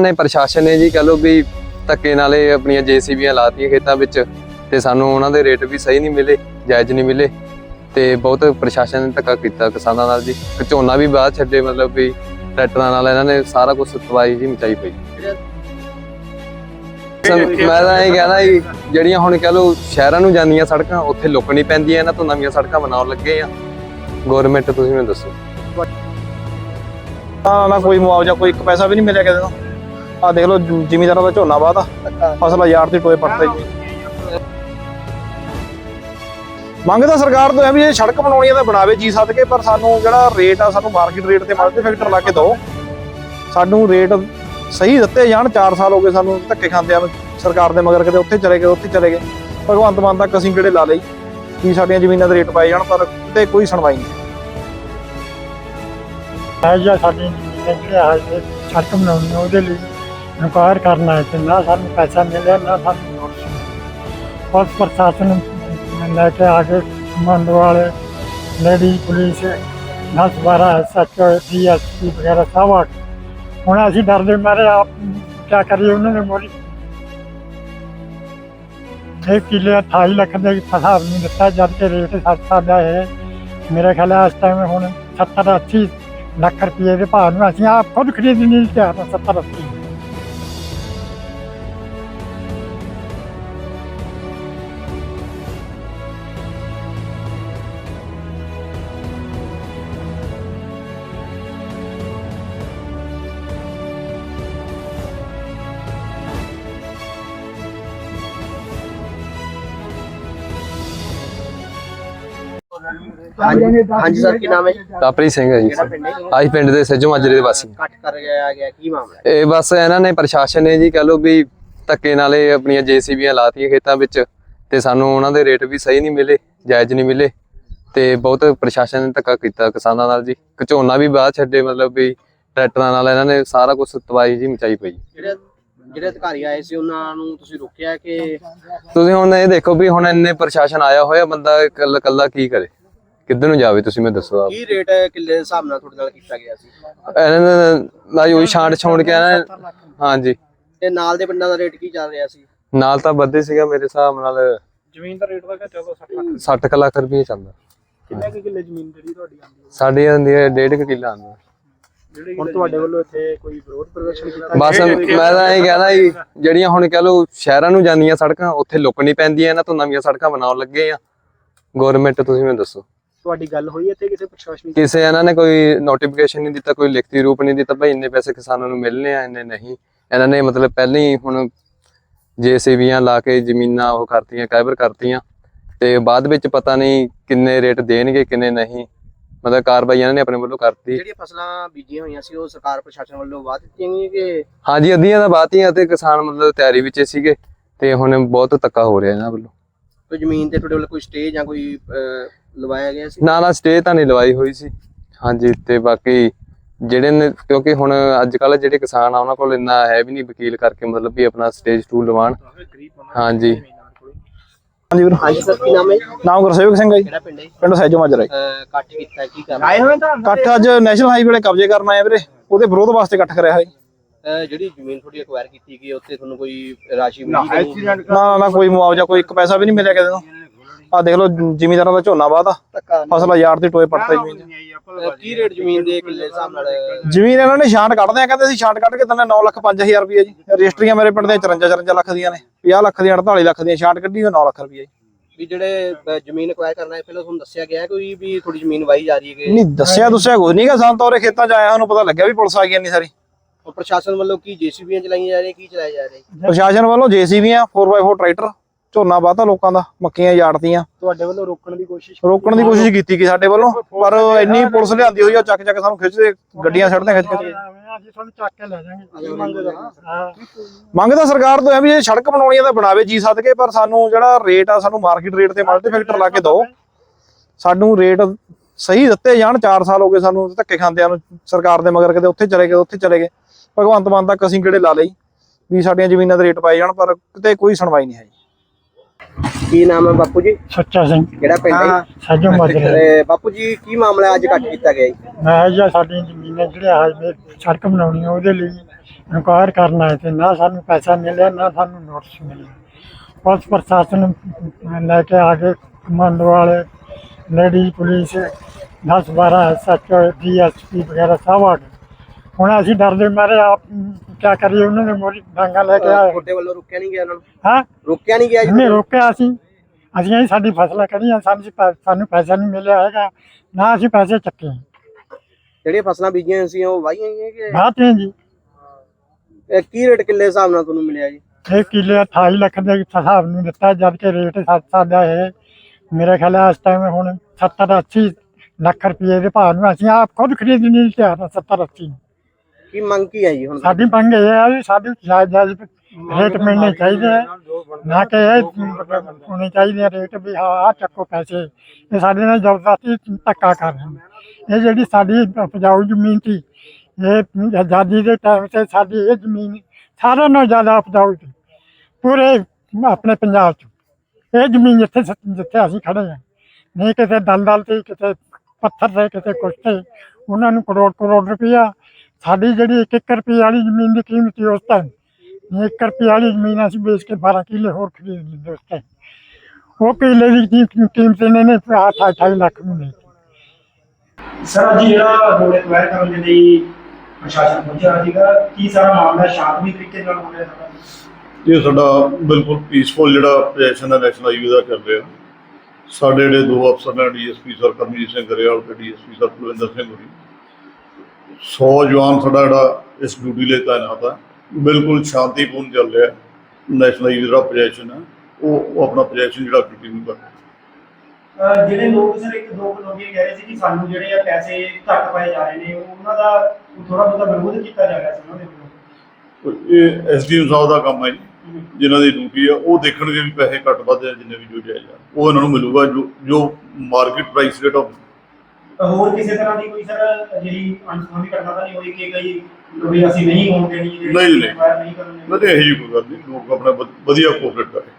ਨੇ ਪ੍ਰਸ਼ਾਸਨ ਨੇ ਜੀ ਕਹ ਲੋ ਵੀ ਧੱਕੇ ਨਾਲੇ ਆਪਣੀਆਂ ਜੀਸੀਬੀਆਂ ਲਾਤੀਆਂ ਖੇਤਾਂ ਵਿੱਚ ਤੇ ਸਾਨੂੰ ਉਹਨਾਂ ਦੇ ਰੇਟ ਵੀ ਸਹੀ ਨਹੀਂ ਮਿਲੇ, ਜਾਇਜ਼ ਨਹੀਂ ਮਿਲੇ ਤੇ ਬਹੁਤ ਪ੍ਰਸ਼ਾਸਨ ਨੇ ਧੱਕਾ ਕੀਤਾ ਕਿਸਾਨਾਂ ਨਾਲ ਜੀ। ਝੋਨਾ ਵੀ ਬਾਅਦ ਛੱਡੇ, ਮਤਲਬ ਵੀ ਟਰੈਕਟਰਾਂ ਨਾਲ ਇਹਨਾਂ ਨੇ ਸਾਰਾ ਕੁਝ ਤਬਾਹੀ ਜੀ ਮਚਾਈ ਪਈ। ਮੈਂ ਤਾਂ ਇਹ ਕਹਿਣਾ ਜੀ, ਜਿਹੜੀਆਂ ਹੁਣ ਕਹ ਲੋ ਸ਼ਹਿਰਾਂ ਨੂੰ ਜਾਂਦੀਆਂ ਸੜਕਾਂ, ਉੱਥੇ ਲੁੱਕ ਨਹੀਂ ਪੈਂਦੀਆਂ ਇਹਨਾਂ ਤੋਂ, ਨਵੀਆਂ ਸੜਕਾਂ ਬਣਾਉਣ ਲੱਗੇ ਆ। ਗਵਰਨਮੈਂਟ ਤੁਸੀਂ ਮੈਨੂੰ ਦੱਸੋ। ਨਾ ਨਾ ਕੋਈ ਮੁਆਵਜ਼ਾ, ਕੋਈ ਇੱਕ ਪੈਸਾ ਵੀ ਨਹੀਂ ਮਿਲਿਆ ਕਿਸੇ ਨੂੰ ਆ ਦੇਖ ਲਓ ਜ਼ਿਮੀਦਾਰਾਂ ਦਾ ਝੋਨਾ ਬਾਦਾ ਫਸਲ ਹਜ਼ਾਰ ਦੀ ਟੋਏ ਪੱਟਦੇ ਜੀ ਮੰਗ ਤਾਂ ਸਰਕਾਰ ਤੋਂ ਹੈ ਵੀ ਇਹ ਸੜਕ ਬਣਾਉਣੀ ਹੈ ਤਾਂ ਬਣਾਵੇ ਜੀ ਸਦਕੇ, ਪਰ ਸਾਨੂੰ ਜਿਹੜਾ ਰੇਟ ਆ, ਸਾਨੂੰ ਮਾਰਕੀਟ ਰੇਟ ਤੇ ਮਲਟੀ ਫੈਕਟਰ ਲਾ ਕੇ ਦਿਓ। ਸਾਨੂੰ ਰੇਟ ਸਹੀ ਦਿੱਤੇ ਜਾਣ 4 ਸਾਲ ਹੋ ਗਏ ਸਾਨੂੰ ਧੱਕੇ ਖਾਂਦੇ ਆ ਸਰਕਾਰ ਦੇ ਮਗਰ ਕਦੇ ਉੱਥੇ ਚਲੇ ਗਏ, ਉੱਥੇ ਚਲੇ ਗਏ। ਭਗਵੰਤ ਮਾਨ ਤੱਕ ਅਸੀਂ ਕਿਹੜੇ ਲਾ ਲਈ ਵੀ ਸਾਡੀਆਂ ਜ਼ਮੀਨਾਂ ਦੇ ਰੇਟ ਪਾਏ ਜਾਣ, ਪਰ ਕਿਤੇ ਕੋਈ ਸੁਣਵਾਈ ਨਹੀਂ। ਹੈ ਜਾਂ ਸਾਡੀ ਜ਼ਮੀਨ ਜਿਹੜੇ ਹੈ ਸੜਕ ਬਣਾਉਣੀ ਉਹਦੇ ਲਈ ਇਨਕੁਆਇਰ ਕਰਨਾ ਹੈ ਤੇ ਨਾ ਸਾਨੂੰ ਪੈਸਾ ਮਿਲਿਆ, ਨਾ ਸਾਨੂੰ ਨੋਟਿਸ ਬਹੁਤ ਪ੍ਰਸ਼ਾਸਨ ਲੈ ਕੇ ਆ ਕੇ ਮੰਡ ਵਾਲੇ, ਲੇਡੀ ਪੁਲਿਸ 10 12 ਐਸਐਚਓ ਡੀਐਸਪੀ ਵਗੈਰਾ ਸਭ ਆ ਗਏ। ਹੁਣ ਅਸੀਂ ਡਰਦੇ ਮਾਰੇ ਆਪ ਕੀ ਕਰੀਏ, ਉਹਨਾਂ ਨੇ ਮੋਰੀ ਇੱਕ ਕਿੱਲੇ 28 ਲੱਖ ਦੇ ਹਿਸਾਬ ਨਹੀਂ ਦਿੱਤਾ, ਜਦ ਕਿ ਰੇਟ ਸਸਤਾ ਦਾ ਹੈ ਮੇਰੇ ਖਿਆਲ ਹੈ ਇਸ ਟਾਈਮ ਹੁਣ 70 80 ਲੱਖ ਰੁਪਏ ਦੇ ਭਾਅ ਨੂੰ ਅਸੀਂ ਆਪ ਖੁਦ ਖਰੀਦਣ ਨਹੀਂ ਤਿਆਰ ਹਾਂ 70 80 ਹਾਂਜੀ। ਹਾਂਜੀ ਸਰ ਕੀ ਨਾਮ ਹੈ ਜੀ? ਕਾਪਰੀ ਸਿੰਘ ਹੈ ਜੀ। ਕਿਹੜਾ ਪਿੰਡ ਹੈ ਆਹੀ ਪਿੰਡ ਦੇ ਸੱਜੋ ਮਾਜਰੇ ਦੇ ਵਾਸੀ। ਕੱਟ ਕਰ ਗਿਆ ਗਿਆ ਕੀ ਮਾਮਲਾ ਹੈ? ਇਹ ਬਸ ਇਹਨਾਂ ਨੇ ਪ੍ਰਸ਼ਾਸਨ ਨੇ ਜੀ ਕਹ ਲੋ ਵੀ ਧੱਕੇ ਨਾਲੇ ਆਪਣੀਆਂ ਜੀਸੀਬੀਆਂ ਲਾਤੀਆਂ ਖੇਤਾਂ ਵਿੱਚ ਤੇ ਸਾਨੂੰ ਉਹਨਾਂ ਦੇ ਰੇਟ ਵੀ ਸਹੀ ਨਹੀਂ ਮਿਲੇ ਜਾਇਜ਼ ਨਹੀਂ ਮਿਲੇ ਤੇ ਬਹੁਤ ਪ੍ਰਸ਼ਾਸਨ ਨੇ ਧੱਕਾ ਕੀਤਾ ਕਿਸਾਨਾਂ ਨਾਲ ਜੀ। ਝੋਨਾ ਵੀ ਬਾਅਦ ਛੱਡੇ ਮਤਲਬ ਵੀ ਟਰੈਕਟਰਾਂ ਨਾਲ ਇਹਨਾਂ ਨੇ ਸਾਰਾ ਕੁਝ ਤਬਾਹੀ ਜੀ ਮਚਾਈ ਪਈ। ਜਿਹੜੇ ਜਿਹੜੇ ਅਧਿਕਾਰੀ ਆਏ ਸੀ ਉਹਨਾਂ ਨੂੰ ਤੁਸੀਂ ਰੋਕਿਆ ਕਿ ਤੁਸੀਂ ਹੁਣ ਇਹ ਦੇਖੋ ਵੀ ਹੁਣ ਇੰਨੇ ਪ੍ਰਸ਼ਾਸਨ ਆਇਆ ਹੋਇਆ ਬੰਦਾ ਇਕੱਲਾ ਇਕੱਲਾ ਕੀ ਕਰੇ? ਕਿੱਧਰ ਨੂੰ ਜਾਵੇ ਤੁਸੀਂ ਮੈਨੂੰ ਦੱਸੋ ਆਪ। ਕੀ ਰੇਟ ਕਿੱਲੇ ਦੇ ਹਿਸਾਬ ਨਾਲ ਤੁਹਾਡੇ ਨਾਲ ਕੀਤਾ ਗਿਆ ਸੀ? ਇਹਨਾਂ ਨੇ ਨਾ ਉਹੀ ਛਾਂਟ ਛੋੜ ਕੇ ਆਣਾ ਹਾਂਜੀ। ਤੇ ਨਾਲ ਦੇ ਪਿੰਡਾਂ ਦਾ ਰੇਟ ਕੀ ਚੱਲ ਰਿਹਾ ਸੀ? ਨਾਲ ਤਾਂ ਵੱਧੇ ਸੀਗਾ ਮੇਰੇ ਹਿਸਾਬ ਨਾਲ। ਜ਼ਮੀਨ ਦਾ ਰੇਟ ਦਾ ਘਟਿਆ 60 ਲੱਖ। 60 ਕੁ ਲੱਖ ਰੁਪਏ ਚੱਲਦਾ। ਕਿੰਨੇ ਕੁ ਕਿੱਲੇ ਜ਼ਮੀਨ ਜਿਹੜੀ ਤੁਹਾਡੀ ਆਉਂਦੀ ਸਾਡੀ ਹੁੰਦੀ ਹੈ ਡੇਢ ਕੁ ਕਿੱਲਾ ਆਉਂਦਾ। ਹੈ ਹੁਣ ਤੁਹਾਡੇ ਵੱਲੋਂ ਇੱਥੇ ਕੋਈ ਵਿਰੋਧ ਪ੍ਰਦਰਸ਼ਨ ਕੀਤਾ ਬਸ ਮੈਂ ਤਾਂ ਇਹ ਕਹਿਣਾ ਜੀ ਜਿਹੜੀਆਂ ਹੁਣ ਕਹ ਲਓ ਸ਼ਹਿਰਾਂ ਨੂੰ ਜਾਂਦੀਆਂ ਸੜਕਾਂ ਉੱਥੇ ਲੁੱਕ ਨਹੀਂ ਪੈਂਦੀਆਂ ਇਹਨਾਂ ਤੋਂ ਨਵੀਆਂ ਸੜਕਾਂ ਬਣਾਉਣ ਲੱਗੇ ਆ। ਗਵਰਨਮੈਂਟ ਤੁਸੀਂ ਮੈਨੂੰ ਦੱਸੋ। ਤੁਹਾਡੀ ਗੱਲ ਹੋਈ ਇੱਥੇ ਕਿਸੇ ਪ੍ਰਸ਼ਾਸਨਿਕ ਕਿਸੇ ਇਹਨਾਂ ਨੇ ਕੋਈ ਨੋਟੀਫਿਕੇਸ਼ਨ ਨਹੀਂ ਦਿੱਤਾ ਕੋਈ ਲਿਖਤੀ ਰੂਪ ਨਹੀਂ ਦਿੱਤਾ ਭਾਈ ਇੰਨੇ ਪੈਸੇ ਕਿਸਾਨਾਂ ਨੂੰ ਮਿਲਨੇ ਆ ਇੰਨੇ ਨਹੀਂ। ਇਹਨਾਂ ਨੇ ਮਤਲਬ ਪਹਿਲਾਂ ਹੀ ਹੁਣ ਜੇਸੀਬੀਆਂ ਲਾ ਕੇ ਜ਼ਮੀਨਾਂ ਉਹ ਕਰਤੀਆਂ ਕਾਇਬਰ ਕਰਤੀਆਂ। ਤੇ ਬਾਅਦ ਵਿੱਚ ਪਤਾ ਨਹੀਂ ਕਿੰਨੇ ਰੇਟ ਦੇਣਗੇ ਕਿੰਨੇ ਨਹੀਂ। ਮਤਲਬ ਕਾਰਵਾਈ ਇਹਨਾਂ ਨੇ ਆਪਣੇ ਵੱਲੋਂ ਕਰਤੀ। ਜਿਹੜੀਆਂ ਫਸਲਾਂ ਬੀਜੀਆਂ ਹੋਈਆਂ ਸੀ ਉਹ ਸਰਕਾਰ ਪ੍ਰਸ਼ਾਸਨ ਵੱਲੋਂ ਵਾਅ ਦਿੱਤੀਆਂ ਗਈਆਂ ਕਿ ਹਾਂਜੀ ਅੱਧੀਆਂ ਤਾਂ ਬਾਤੀਆਂ ਤੇ ਕਿਸਾਨ ਮਤਲਬ ਤਿਆਰੀ ਵਿੱਚ ਸੀਗੇ। ਤੇ ਹੁਣ ਬਹੁਤ ਧੱਕਾ ਹੋ ਰਿਹਾ ਇਹਨਾਂ ਵੱਲੋਂ। ਕੋਈ ਜ਼ਮੀਨ ਤੇ ਤੁਹਾਡੇ ਵੱਲੋਂ ਕੋਈ ਸਟੇ ਜਾਂ ਕੋਈ ਅਹ, ਲਵਾਇਆ ਗਿਆ ਸੀ? ਨਾ ਨਾ ਸਟੇ ਤਾਂ ਨਹੀਂ ਲਵਾਈ ਹੋਈ ਸੀ। ਹਾਂਜੀ ਤੇ ਬਾਕੀ ਜਿਹੜੇ ਨੇ ਕਿਉਂਕਿ ਹੁਣ ਅੱਜ ਕੱਲ ਜਿਹੜੇ ਕਿਸਾਨ ਆ ਉਹਨਾਂ ਕੋਲ ਇੰਨਾ ਹੈ ਵੀ ਨਹੀਂ ਵਕੀਲ ਕਰਕੇ ਮਤਲਬ ਵੀ ਆਪਣਾ ਸਟੇਜ 2 ਲਵਾਣ ਹਾਂਜੀ। ਹਾਂਜੀ ਵੀਰ। ਹਾਂਜੀ ਸਰ ਕੀ ਨਾਮ ਹੈ? ਨਾਮ ਗੁਰਸੇਵਕ ਸਿੰਘ ਹੈ ਜੀ। ਪਿੰਡ ਹੈ ਪਿੰਡ ਸੈਜੋ ਮਾਜਰਾ ਜੀ। ਅਹ, ਕੱਟ ਕੀਤਾ ਕੀ ਕਰਨਾ? ਆਏ ਹੋਏ ਤਾਂ? ਇਕੱਠ ਅੱਜ ਨੈਸ਼ਨਲ ਹਾਈਵੇ ਵਾਲੇ ਕਬਜ਼ੇ ਕਰਨ ਆਏ ਆ ਵੀਰੇ। ਉਹਦੇ ਵਿਰੋਧ ਵਾਸਤੇ ਇਕੱਠ ਕਰਿਆ ਹੋਇਆ ਜੀ ਜਿਹੜੀ ਜ਼ਮੀਨ ਤੁਹਾਡੀ ਅਕਵਾਇਰ ਕੀਤੀ ਗਈ ਉੱਥੇ ਤੁਹਾਨੂੰ ਕੋਈ ਰਾਸ਼ੀ ਮਿਲੀ ਕਿ ਨਹੀਂ? ਨਾ ਨਾ ਨਾ ਕੋਈ ਮੁਆਵਜ਼ਾ ਕੋਈ ਇੱਕ ਪੈਸਾ ਵੀ ਨਹੀਂ ਮਿਲਿਆ ਕਿਸੇ ਨੂੰ। ਆ ਦੇਖ ਲਓ ਜ਼ਿਮੀਦਾਰਾਂ ਦਾ ਝੋਨਾ ਬਾਦਾ ਫਸਲ ਹਜ਼ਾਰ ਦੀ ਟੋਏ ਪੱਟਦੇ ਜ਼ਮੀਨ। 'ਚ ਅਹ, ਕੀ ਰੇਟ ਜ਼ਮੀਨ ਦੇ ਕਿੱਲੇ ਦੇ ਹਿਸਾਬ ਨਾਲ? ਜ਼ਮੀਨ ਇਹਨਾਂ ਨੇ ਛਾਂਟ ਕੱਢਦੇ ਆ ਕਹਿੰਦੇ ਅਸੀਂ ਛਾਂਟ ਕੱਢ ਕੇ ਦਿੰਦੇ 9 ਲੱਖ 5000 ਰੁਪਏ ਜੀ। ਰਜਿਸਟਰੀਆਂ ਮੇਰੇ ਪਿੰਡ ਦੇ 54 54 ਲੱਖ ਦੀਆਂ ਨੇ 50 ਲੱਖ ਦੀਆਂ 48 ਲੱਖ ਦੀਆਂ ਛਾਂਟ ਕੱਢੀ ਉਹ 9 ਲੱਖ ਰੁਪਏ ਜੀ। ਵੀ ਜਿਹੜੇ ਅਹ, ਜ਼ਮੀਨ ਅਕਵਾਇਰ ਕਰਨਾ ਹੈ ਪਹਿਲਾਂ ਤੁਹਾਨੂੰ ਦੱਸਿਆ ਗਿਆ ਕੋਈ ਵੀ ਥੋੜੀ ਜ਼ਮੀਨ ਵਾਈ ਜਾ ਰਹੀ ਹੈ ਕਿ ਨਹੀਂ ਦੱਸਿਆ ਦੁੱਸਿਆ ਕੁਝ ਨਹੀਂਗਾ ਸਾਨੂੰ ਤਾਂ ਉਹਰੇ ਖੇਤਾਂ 'ਚ ਆਇਆ ਸਾਨੂੰ ਪਤਾ ਲੱਗਿਆ ਵੀ ਪੁਲਿਸ ਆ ਗਈ ਇੰਨੀ ਸਾਰੀ। ਉਹ ਪ੍ਰਸ਼ਾਸਨ ਵੱਲੋਂ ਕੀ ਜੀਸੀਬੀਆਂ ਚਲਾਈਆਂ ਜਾ ਰਹੀਆਂ ਕੀ ਚਲਾਇਆ ਜਾ ਰਿਹਾ? ਪ੍ਰਸ਼ਾਸਨ ਵੱਲੋਂ ਜੀਸੀਬੀਆਂ 4x4 ਟਰੈਕਟਰ ਝੋਨਾ ਵਾਤਾ ਲੋਕਾਂ ਦਾ ਮੱਕੀਆਂ ਯਾੜਤੀਆਂ ਤੁਹਾਡੇ ਵੱਲੋਂ ਰੋਕਣ ਦੀ ਕੋਸ਼ਿਸ਼ ਰੋਕਣ ਦੀ ਕੋਸ਼ਿਸ਼ ਕੀਤੀ ਗਈ ਸਾਡੇ ਵੱਲੋਂ ਪਰ ਇੰਨੀ ਪੁਲਿਸ ਲਿਆਂਦੀ ਹੋਈ ਆ ਚੱਕ ਚੱਕ ਸਾਨੂੰ ਖਿੱਚਦੇ ਗੱਡੀਆਂ ਛੱਡਦੇ ਖਿੱਚ ਖਿੱਚ ਕੇ। ਅਸੀਂ ਤੁਹਾਨੂੰ ਚੱਕ ਕੇ ਲੈ ਜਾਾਂਗੇ ਹਾਂ। ਮੰਗ ਤਾਂ ਸਰਕਾਰ ਤੋਂ ਹੈ ਵੀ ਇਹ ਸੜਕ ਬਣਾਉਣੀ ਤਾਂ ਬਣਾਵੇ ਜੀ ਸਦਕੇ ਪਰ ਸਾਨੂੰ ਜਿਹੜਾ ਰੇਟ ਆ ਸਾਨੂੰ ਮਾਰਕੀਟ ਰੇਟ ਤੇ ਮਲਟੀ ਫੈਕਟਰ ਲਾ ਕੇ ਦਿਓ। ਸਾਨੂੰ ਰੇਟ ਸਹੀ ਦਿੱਤੇ ਜਾਣ 4 ਸਾਲ ਹੋ ਗਏ ਸਾਨੂੰ ਧੱਕੇ ਖਾਂਦਿਆਂ ਨੂੰ ਸਰਕਾਰ ਦੇ ਮਗਰ ਕਦੇ ਉੱਥੇ ਚਲੇ ਗਏ ਉੱਥੇ ਚਲੇ ਗਏ। ਭਗਵੰਤ ਮਾਨ ਤੱਕ ਅਸੀਂ ਕਿਹੜੇ ਲਾ ਲਈ ਵੀ ਸਾਡੀਆਂ ਜ਼ਮੀਨਾਂ ਦੇ ਰੇਟ ਪਾਏ ਜਾਣ ਪਰ ਕਿਤੇ ਕੋਈ ਸੁਣਵਾਈ ਨਹੀਂ ਹੈ ਕੀ ਨਾਮ ਹੈ ਬਾਪੂ ਜੀ? ਸੱਚਾ ਸਿੰਘ। ਕਿਹੜਾ ਪਿੰਡ ਹੈ ਸਾਜੋ ਮਾਜਰੇ। ਤੇ ਬਾਪੂ ਜੀ ਕੀ ਮਾਮਲਾ ਹੈ ਅੱਜ ਕੱਟ ਕੀਤਾ ਗਿਆ ਜੀ? ਮੈਂ ਜਾਂ ਸਾਡੀਆਂ ਜ਼ਮੀਨਾਂ ਜਿਹੜੀਆਂ ਹਾਜਮੇ ਸੜਕ ਬਣਾਉਣੀ ਆ ਉਹਦੇ ਲਈ ਇਨਕੁਆਇਰ ਕਰਨ ਆਏ ਤੇ ਨਾ ਸਾਨੂੰ ਪੈਸਾ ਮਿਲਿਆ ਨਾ ਸਾਨੂੰ ਨੋਟਿਸ ਮਿਲਿਆ। ਪੁਲਿਸ ਪ੍ਰਸ਼ਾਸਨ ਲੈ ਕੇ ਆ ਕੇ ਕਮਾਂਡੋ ਵਾਲੇ ਲੇਡੀ ਪੁਲਿਸ 10 12 ਐਸਐਚਓ ਡੀਐਸਪੀ ਵਗੈਰਾ ਸਭ ਆ ਗਏ। ਹੁਣ ਅਸੀਂ ਡਰਦੇ ਮਾਰੇ ਆਪ ਕੀ ਕਰੀਏ ਉਹਨਾਂ ਨੇ ਮੋਰੀ ਡਾਂਗਾ ਲੈ ਕੇ ਆਏ। ਤੁਹਾਡੇ ਵੱਲੋਂ ਰੋਕਿਆ ਨਹੀਂ ਗਿਆ ਉਹਨਾਂ ਨੂੰ? ਹਾਂ? ਰੋਕਿਆ ਨਹੀਂ ਗਿਆ ਜੀ? ਇਹਨੇ ਰੋਕਿਆ ਅਸੀਂ। ਅਸੀਂ ਅਸੀਂ ਸਾਡੀ ਫਸਲਾਂ ਕਰੀਆਂ ਸਾਨੂੰ ਸਾਨੂੰ ਪੈਸਾ ਨਹੀਂ ਮਿਲਿਆ ਹੈਗਾ ਨਾ ਅਸੀਂ ਪੈਸੇ ਚੱਕੇ। ਜਿਹੜੀਆਂ ਫਸਲਾਂ ਬੀਜੀਆਂ ਸੀ ਉਹ ਵਾਹੀਆਂ ਗਈਆਂ ਕਿ ਬਾਤ ਹੈ ਜੀ। ਇਹ ਕੀ ਰੇਟ ਕਿੱਲੇ ਹਿਸਾਬ ਨਾਲ ਤੁਹਾਨੂੰ ਮਿਲਿਆ ਜੀ? ਇਹ ਕਿੱਲੇ 28 ਲੱਖ ਦੇ ਹਿਸਾਬ ਨੂੰ ਦਿੱਤਾ ਜਦ ਕਿ ਰੇਟ ਸਾਡਾ ਹੈ ਮੇਰੇ ਖਿਆਲ ਨਾਲ ਇਸ ਟਾਈਮ ਹੁਣ 70 80 ਲੱਖ ਰੁਪਏ ਦੇ ਭਾਅ ਨੂੰ ਅਸੀਂ ਆਪ ਖੁਦ ਖਰੀਦ ਨਹੀਂ ਤਿਆਰ ਹਾਂ 70 80 ਕੀ ਮੰਗ ਕੀ ਹੈ ਜੀ ਹੁਣ? ਸਾਡੀ ਮੰਗ ਇਹ ਹੈ ਵੀ ਸਾਡੀ ਜਾਇਜ਼ ਰੇਟ ਮਿਲਣੇ ਚਾਹੀਦੇ ਹੈ ਨਾ ਕਿ ਇਹ ਹੋਣੇ ਚਾਹੀਦੇ ਆ ਰੇਟ ਵੀ ਹਾਂ, ਆਹ ਚੱਕੋ ਪੈਸੇ। ਇਹ ਸਾਡੇ ਨਾਲ ਜ਼ਬਰਦਸਤੀ ਧੱਕਾ ਕਰ ਰਹੇ ਨੇ। ਇਹ ਜਿਹੜੀ ਸਾਡੀ ਉਪਜਾਊ ਜ਼ਮੀਨ ਸੀ, ਇਹ ਆਜ਼ਾਦੀ ਦੇ ਟਾਈਮ ਤੇ ਸਾਡੀ ਇਹ ਜ਼ਮੀਨ ਸਾਰਿਆਂ ਨਾਲੋਂ ਜ਼ਿਆਦਾ ਉਪਜਾਊ ਸੀ। ਪੂਰੇ ਆਪਣੇ ਪੰਜਾਬ 'ਚ। ਇਹ ਜ਼ਮੀਨ ਜਿੱਥੇ ਸ- ਜਿੱਥੇ ਅਸੀਂ ਖੜੇ ਹਾਂ। ਨਹੀਂ ਕਿਸੇ ਦਲਦਲ ਤੇ, ਕਿਤੇ ਪੱਥਰ ਤੇ, ਕਿਤੇ ਕੁਛ ਤੇ। ਉਹਨਾਂ ਨੂੰ ਕਰੋੜ ਕਰੋੜ ਰੁਪਇਆ ਸਾਡੀ ਜਿਹੜੀ ਇੱਕ ਇੱਕ ਰੁਪਏ ਵਾਲੀ ਜ਼ਮੀਨ ਦੀ ਕੀਮਤ ਸੀ ਉਸ ਟਾਈਮ ਇੱਕ ਰੁਪਏ ਵਾਲੀ ਜ਼ਮੀਨ ਅਸੀਂ ਵੇਚ ਕੇ 12 ਕਿੱਲੇ ਹੋਰ ਖਰੀਦ ਲੈਂਦੇ ਉਸ ਟਾਈਮ ਉਹ ਕਿੱਲੇ ਦੀ ਕੀ- ਕੀਮਤ ਇਹਨਾਂ ਨੇ 28 ਲੱਖ ਨੂੰ ਲਈ ਸਰ ਅੱਜ ਜਿਹੜਾ ਰੋਡ ਐਕਵਾਇਰ ਕਰਨ ਦੇ ਲਈ ਪ੍ਰਸ਼ਾਸਨ ਪਹੁੰਚਿਆ ਸੀਗਾ ਕੀ ਸਾਰਾ ਮਾਮਲਾ ਸ਼ਾਂਤਮਈ ਤਰੀਕੇ ਨਾਲ ਹੋ ਰਿਹਾ ਸਾਰਾ ਇਹ ਸਾਡਾ ਬਿਲਕੁਲ ਪੀਸਫੁਲ ਜਿਹੜਾ ਪ੍ਰੋਜੈਕਸ਼ਨ ਹੈ ਨੈਸ਼ਨਲ ਹਾਈਵੇ ਦਾ ਚੱਲ ਰਿਹਾ। ਸਾਡੇ ਜਿਹੜੇ ਦੋ ਅਫਸਰ ਨੇ ਡੀਐਸਪੀ ਸਰ ਕਰਮਜੀਤ ਸਿੰਘ ਗਰੇਵਾਲ ਤੇ ਡੀਐਸਪੀ ਸਰ ਕੁਲਵਿੰਦਰ ਸਿੰਘ ਹੋਰੀ। 100 ਜਵਾਨ ਸਾਡਾ ਜਿਹੜਾ ਇਸ ਡਿਊਟੀ ਲਈ ਤਾਇਨਾਤ ਹੈ ਬਿਲਕੁਲ ਸ਼ਾਂਤੀਪੂਰਨ ਚੱਲ ਰਿਹਾ ਹੈ। ਨੈਸ਼ਨਲ ਦਾ ਪ੍ਰੋਜੈਕਸ਼ਨ ਹੈ ਉਹ ਆਪਣਾ ਪ੍ਰੋਜੈਕਸ਼ਨ ਜਿਹੜਾ ਕੰਟੀਨਿਊ ਕਰ ਰਿਹਾ। ਜਿਹੜੇ ਲੋਕ ਸਰ ਇੱਕ ਦੋ ਲੋਕ ਇਹ ਕਹਿ ਰਹੇ ਸੀ ਕਿ ਸਾਨੂੰ ਜਿਹੜੇ ਆ ਪੈਸੇ ਘੱਟ ਪਾਏ ਜਾ ਰਹੇ ਨੇ ਉਹਨਾਂ ਦਾ ਥੋੜਾ ਬਹੁਤਾ ਵਿਰੋਧ ਕੀਤਾ ਜਾ ਰਿਹਾ ਸੀ ਉਹਨਾਂ ਦੇ ਵੱਲੋਂ। ਇਹ ਐਸਡੀਐਮ ਸਾਹਿਬ ਦਾ ਕੰਮ ਹੈ। ਜਿਨ੍ਹਾਂ ਦੀ ਡਿਊਟੀ ਆ ਉਹ ਦੇਖਣਗੇ ਵੀ ਪੈਸੇ ਘੱਟ ਵੱਧ ਜਿੰਨੇ ਵੀ ਜੋ ਜਾਇਜ਼ ਆ। ਉਹ ਇਹਨਾਂ ਨੂੰ ਮਿਲੂਗਾ ਜੋ ਜੋ ਮਾਰਕੀਟ ਪ੍ਰਾਈਸ ਰੇਟ ਆਫ ਹੋਰ ਕਿਸੇ ਤਰ੍ਹਾਂ ਦੀ ਕੋਈ ਸਰ ਜਿਹੜੀ ਅਨਸੁਖਾਵੀ ਘਟਨਾ ਤਾਂ ਨਹੀਂ ਹੋਈ ਕਿ ਕਈ ਵੀ ਅਸੀਂ ਨਹੀਂ ਹੋਣ ਦੇਣੀ ਨਹੀਂ, ਨਹੀਂ। ਨਹੀਂ ਕਰਨੀ ਇਹੋ ਜਿਹੀ ਕੋਈ ਗੱਲ ਨਹੀਂ ਲੋਕ ਆਪਣਾ ਵਧ- ਵਧੀਆ ਕੋਆਪਰੇਟ ਕਰੇ